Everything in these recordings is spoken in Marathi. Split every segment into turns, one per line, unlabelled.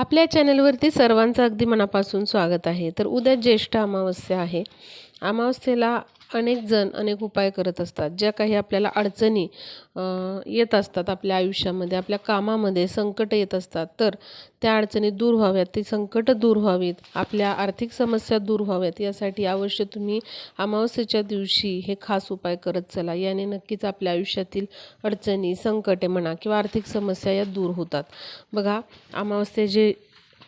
आपल्या चॅनलवरती सर्वांचं अगदी मनापासून स्वागत आहे. तर उद्या ज्येष्ठ अमावस्या आहे. अमावस्येला अनेक जण अनेक उपाय करत असतात ज्या काही आपल्याला अडचणी येत असतात आपल्या आयुष्यामध्ये आपल्या कामामध्ये संकट येत असतात तर त्या अडचणी दूर व्हाव्यात. ती संकट दूर व्हावीत आपल्या आर्थिक समस्या दूर व्हाव्यात. यासाठी अवश्य तुम्ही अमावस्येच्या दिवशी हे खास उपाय करत चला. याने नक्कीच आपल्या आयुष्यातील अडचणी संकटे म्हणा किंवा आर्थिक समस्या या दूर होतात. बघा अमावस्या जे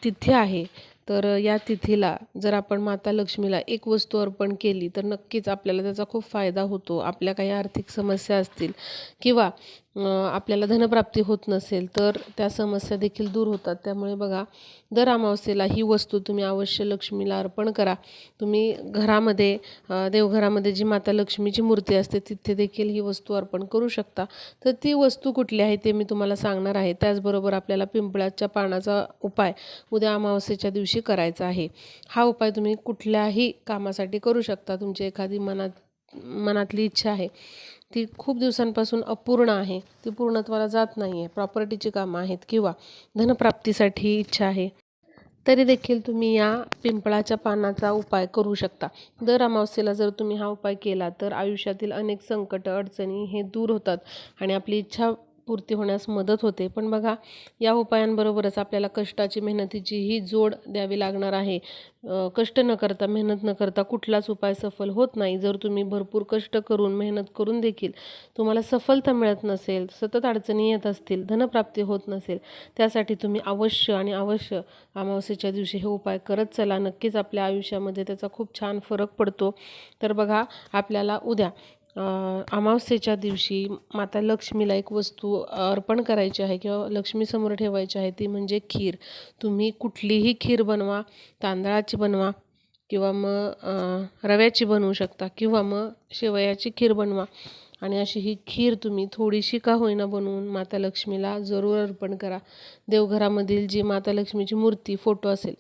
तिथे आहे तर या तिथीला जर आपण माता लक्ष्मीला एक वस्तू अर्पण केली तर नक्कीच आपल्याला त्याचा खूप फायदा होतो. आपल्या काही आर्थिक समस्या असतील किंवा आपल्याला धनप्राप्ती होत नसेल तर त्या समस्या देखील दूर होतात. त्यामुळे बघा दर अमावस्येला ही वस्तू तुम्ही अवश्य लक्ष्मीला अर्पण करा. तुम्ही घरामध्ये देवघरामध्ये जी माता लक्ष्मीची मूर्ती असते तिथे देखील ही वस्तू अर्पण करू शकता. तर ती वस्तू कुठली आहे ते मी तुम्हाला सांगणार आहे. त्याचबरोबर आपल्याला पिंपळाच्या पानाचा उपाय उद्या अमावस्येच्या दिवशी करायचा आहे. हा उपाय तुम्ही कुठल्याही कामासाठी करू शकता. तुमची एखादी मनात मनातली इच्छा आहे. ती खूप दिवसांपासून अपूर्ण आहे. ती पूर्णत्वाला जात नाही आहे प्रॉपर्टीची कामं आहेत किंवा धनप्राप्तीसाठी इच्छा आहे तरी देखील तुम्ही या पिंपळाच्या पानाचा उपाय करू शकता. दर अमावस्येला जर तुम्ही हा उपाय केला तर आयुष्यातील अनेक संकट अडचणी हे दूर होतात आणि आपली इच्छा पूर्ती होण्यास मदत होते. पण बघा या उपायांबरोबरच आपल्याला कष्टाची मेहनतीचीही जोड द्यावी लागणार आहे. कष्ट न करता मेहनत न करता कुठलाच उपाय सफल होत नाही. जर तुम्ही भरपूर कष्ट करून मेहनत करून देखील तुम्हाला सफलता मिळत नसेल सतत अडचणी येत असतील धनप्राप्ती होत नसेल त्यासाठी तुम्ही अवश्य आणि अवश्य अमावस्येच्या दिवशी हे उपाय करत चला. नक्कीच आपल्या आयुष्यामध्ये त्याचा खूप छान फरक पडतो. तर बघा आपल्याला उद्या अमावस्येच्या दिवशी माता लक्ष्मीला एक वस्तू अर्पण करायची आहे किंवा लक्ष्मीसमोर ठेवायची आहे ती म्हणजे खीर. तुम्ही कुठलीही खीर बनवा तांदळाची बनवा किंवा मग रव्याची बनवू शकता किंवा मग शेवयाची खीर बनवा. आणि अशी ही खीर तुम्ही थोडीशी का होईना बनवून माता लक्ष्मीला जरूर अर्पण करा. देवघरामधील जी माता लक्ष्मीची मूर्ती फोटो असेल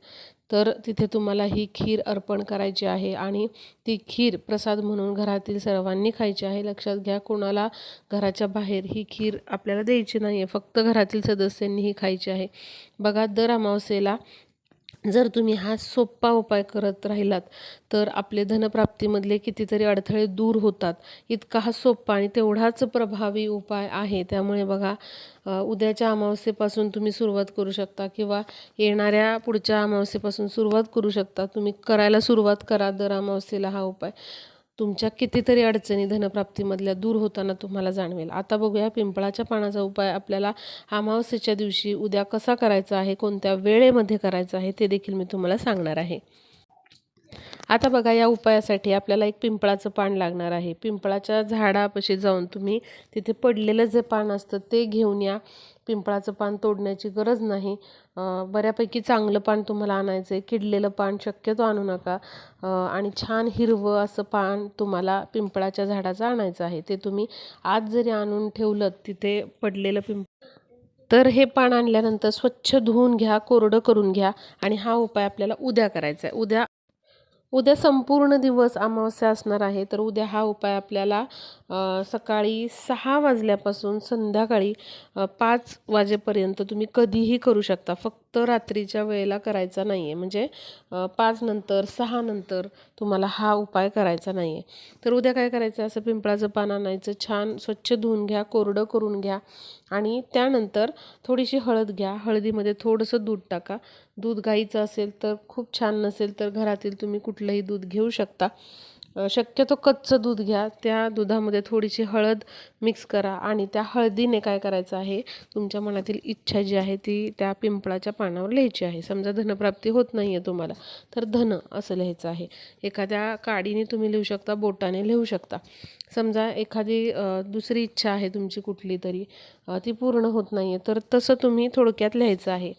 तर तिथे तुम्हाला ही खीर अर्पण करायची आहे आणि ती खीर प्रसाद म्हणून घरातील सर्वांनी खायची आहे. लक्षात घ्या कोणाला घराच्या बाहेर ही खीर आपल्याला द्यायची नाही आहे फक्त घरातील सदस्यांनी ही खायची आहे. बघा दर अमावस्येला जर तुम्ही हा सोपा उपाय करत राहिलात तर आपले धनप्राप्तीमधले कितीतरी अडथळे दूर होतात. इतका हा सोपा आणि तेवढाच प्रभावी उपाय आहे. त्यामुळे बघा उद्याच्या अमावस्येपासून तुम्ही सुरुवात करू शकता किंवा येणाऱ्या पुढच्या अमावस्येपासून सुरुवात करू शकता. तुम्ही करायला सुरुवात करा दर अमावस्येला हा उपाय. तुमच्या कितीतरी अडचणी धनप्राप्तीमधल्या दूर होताना तुम्हाला जाणवेल. आता बघूया पिंपळाच्या पानाचा उपाय आपल्याला अमावस्येच्या दिवशी उद्या कसा करायचा आहे कोणत्या वेळेमध्ये करायचा आहे ते देखील मी तुम्हाला सांगणार आहे. आता बघा या उपायासाठी आपल्याला एक पिंपळाचं पान लागणार आहे. पिंपळाच्या झाडापाशी जाऊन तुम्ही तिथे पडलेलं जे पान असतं ते घेऊन या. पिंपळाचं पान तोडण्याची गरज नाही. बऱ्यापैकी चांगलं पान तुम्हाला आणायचं आहे किडलेलं पान शक्यतो आणू नका. आणि छान हिरवं असं पान तुम्हाला पिंपळाच्या झाडाचं आणायचं आहे. ते तुम्ही आज जरी आणून ठेवलं तिथे पडलेलं पिंप तर हे पान आणल्यानंतर स्वच्छ धुवून घ्या कोरडं करून घ्या आणि हा उपाय आपल्याला उद्या करायचा आहे उद्या उद्या संपूर्ण दिवस अमावस्या असणार आहे तर उद्या हा उपाय आपल्याला सकाळी सहा वाजल्यापासून संध्याकाळी पाच वाजेपर्यंत तुम्ही कधीही करू शकता. फक्त रात्रीच्या वेळेला करायचा नाही आहे म्हणजे पाच नंतर सहा नंतर तुम्हाला हा उपाय करायचा नाही आहे तर उद्या काय करायचं? असं पिंपळाचं पान आणायचं छान स्वच्छ धुवून घ्या कोरडं करून घ्या आणि त्यानंतर थोडीशी हळद घ्या. हळदीमध्ये थोडंसं दूध टाका. दूध गाईचं असेल तर खूप छान नसेल तर घरातील तुम्ही कुठलंही दूध घेऊ शकता. शक्यतो कच्चं दूध घ्या. त्या दुधामध्ये थोडीशी हळद मिक्स करा आणि त्या हळदीने काय करायचं आहे तुमच्या मनातील इच्छा जी आहे ती त्या पिंपळाच्या पानावर लिहायची आहे. समजा धनप्राप्ती होत नाही आहे तुम्हाला तर धन असं लिहायचं आहे. एखाद्या काडीने तुम्ही लिहू शकता बोटाने लिहू शकता. समजा एखादी दुसरी इच्छा आहे तुमची कुठली तरी ती पूर्ण होत नाही आहे तर तसं तुम्ही थोडक्यात लिहायचं आहे.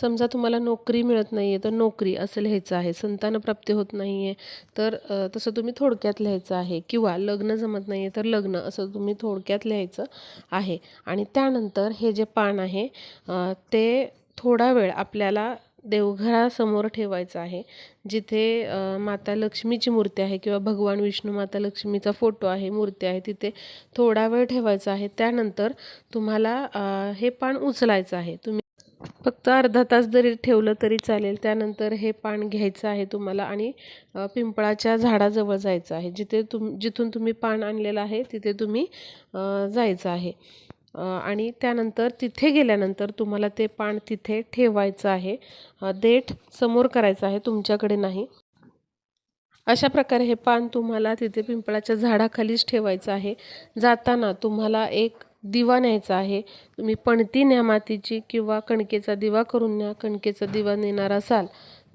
समजा तुम्हाला नोकरी मिळत नाही आहे तर नोकरी असं लिहायचं आहे. संतानप्राप्ती होत नाही आहे तर तसं तुम्ही थोडक्यात लिहायचं आहे. किंवा लग्न जमत नाही आहे तर लग्न असं तुम्ही थोडक्यात लिहायचं आहे. आणि त्यानंतर हे जे पान आहे ते थोडा वेळ आपल्याला देवघरासमोर ठेवायचं आहे. जिथे माता लक्ष्मीची मूर्ती आहे किंवा भगवान विष्णू माता लक्ष्मीचा फोटो आहे मूर्ती आहे तिथे थोडा वेळ ठेवायचा आहे. त्यानंतर तुम्हाला हे पान उचलायचं आहे. तुम्ही फक्त अर्धा तास जरी ठेवलं तरी चालेल. त्यानंतर हे पान घ्यायचं आहे तुम्हाला आणि पिंपळाच्या झाडाजवळ जायचं आहे. जिथे तुम जिथून तुम्ही पान आणलेलं आहे तिथे तुम्ही जायचं आहे. आणि त्यानंतर तिथे गेल्यानंतर तुम्हाला ते पान तिथे ठेवायचं आहे. देठ समोर करायचं आहे तुमच्याकडे नाही. अशा प्रकारे हे पान तुम्हाला तिथे पिंपळाच्या झाडाखालीच ठेवायचं आहे. जाताना तुम्हाला एक दिवा न्यायचा आहे. तुम्ही पणती न्या मातीची किंवा कणकेचा दिवा करून न्या. कणकेचा दिवा नेणार असाल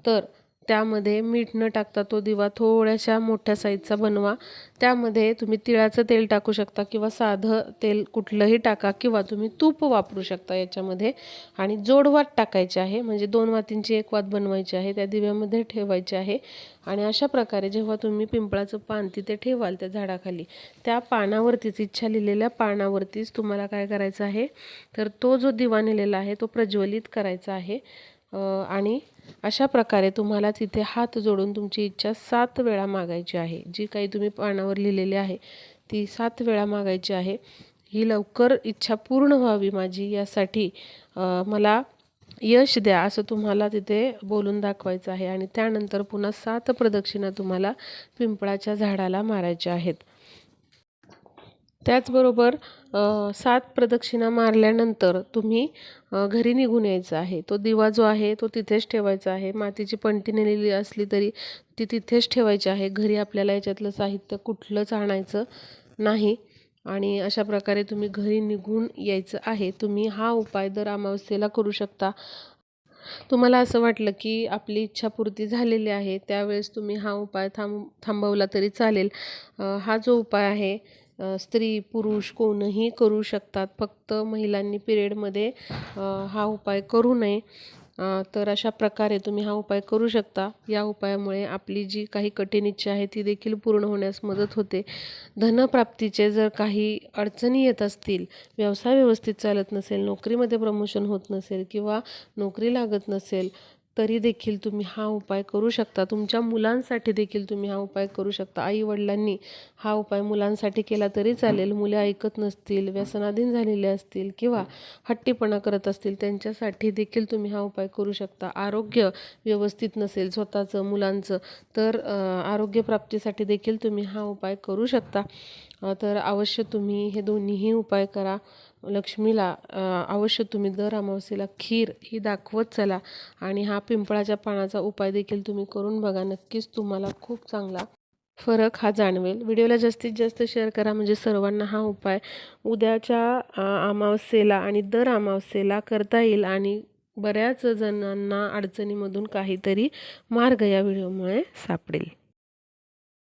तर त्यामध्ये मीठ न टाकता तो दिवा थोड्याशा मोठ्या साईजचा बनवा. त्यामध्ये तुम्ही तिळाचं तेल टाकू शकता किंवा साधं तेल कुठलंही टाका किंवा तुम्ही तूप वापरू शकता याच्यामध्ये. आणि जोडवात टाकायचे आहे म्हणजे दोन वातींची एक वात बनवायची आहे त्या दिव्यामध्ये ठेवायची आहे. आणि अशा प्रकारे जेव्हा तुम्ही पिंपळाचं पान तिथे ठेवाल त्या झाडाखाली त्या पानावरतीच इच्छा लिहिलेल्या पानावरतीच तुम्हाला काय करायचं आहे? तर तो जो दिवा नेलेला आहे तो प्रज्वलित करायचा आहे. आणि अशा प्रकारे तुम्हाला तिथे हात जोडून तुमची इच्छा सात वेळा मागायची आहे. जी काही तुम्ही पानावर लिहिलेली आहे ती सात वेळा मागायची आहे. ही लवकर इच्छा पूर्ण व्हावी माझी. यासाठी मला यश द्या असं तुम्हाला तिथे बोलून दाखवायचं आहे. आणि त्यानंतर पुन्हा सात प्रदक्षिणा तुम्हाला पिंपळाच्या झाडाला मारायच्या आहेत. त्याचबरोबर सात प्रदक्षिणा मारल्यानंतर तुम्ही घरी निघून यायचं आहे. तो दिवा जो आहे तो तिथेच ठेवायचा आहे. मातीची पणती नेलेली असली तरी ती तिथेच ठेवायची आहे. घरी आपल्याला याच्यातलं साहित्य कुठलंच आणायचं नाही आणि अशा प्रकारे तुम्ही घरी निघून यायचं आहे. तुम्ही हा उपाय दर अमावस्येला करू शकता. तुम्हाला असं वाटलं की आपली इच्छापूर्ती झालेली आहे त्यावेळेस तुम्ही हा उपाय थांब थांबवला तरी चालेल. हा जो उपाय आहे स्त्री पुरुष कोणीही करू शकतात. फक्त महिलांनी पिरियडमध्ये हा उपाय करू नये. तर अशा प्रकारे तुम्ही हा उपाय करू शकता. या उपायामुळे आपली जी काही कठीण इच्छा आहे ती देखील पूर्ण होण्यास मदत होते. धनप्राप्तीचे जर काही अडचणी येत असतील व्यवसाय व्यवस्थित चालत नसेल नोकरीमध्ये प्रमोशन होत नसेल किंवा नोकरी लागत नसेल तरी देखील तुम्ही हा उपाय करू शकता. तुमच्या मुलांसाठी देखील तुम्ही हा उपाय करू शकता. आई वडिलांनी हा उपाय मुलांसाठी केला तरी चालेल. मुले ऐकत नसतील व्यसनाधीन झालेले असतील किंवा हट्टीपणा करत असतील त्यांच्यासाठी देखील तुम्ही हा उपाय करू शकता. आरोग्य व्यवस्थित नसेल स्वतःचं मुलांचं तर आरोग्यप्राप्तीसाठी देखील तुम्ही हा उपाय करू शकता. तर अवश्य तुम्ही हे दोन्हीही उपाय करा. लक्ष्मीला अवश्य तुम्ही दर अमावस्येला खीर ही दाखवत चला आणि हा पिंपळाच्या पानाचा उपाय देखील तुम्ही करून बघा. नक्कीच तुम्हाला खूप चांगला फरक हा जाणवेल. व्हिडिओला जास्तीत जास्त शेअर करा म्हणजे सर्वांना हा उपाय उद्याच्या अमावस्येला आणि दर अमावस्येला करता येईल आणि बऱ्याच जणांना अडचणीमधून काहीतरी मार्ग या व्हिडिओमुळे सापडेल.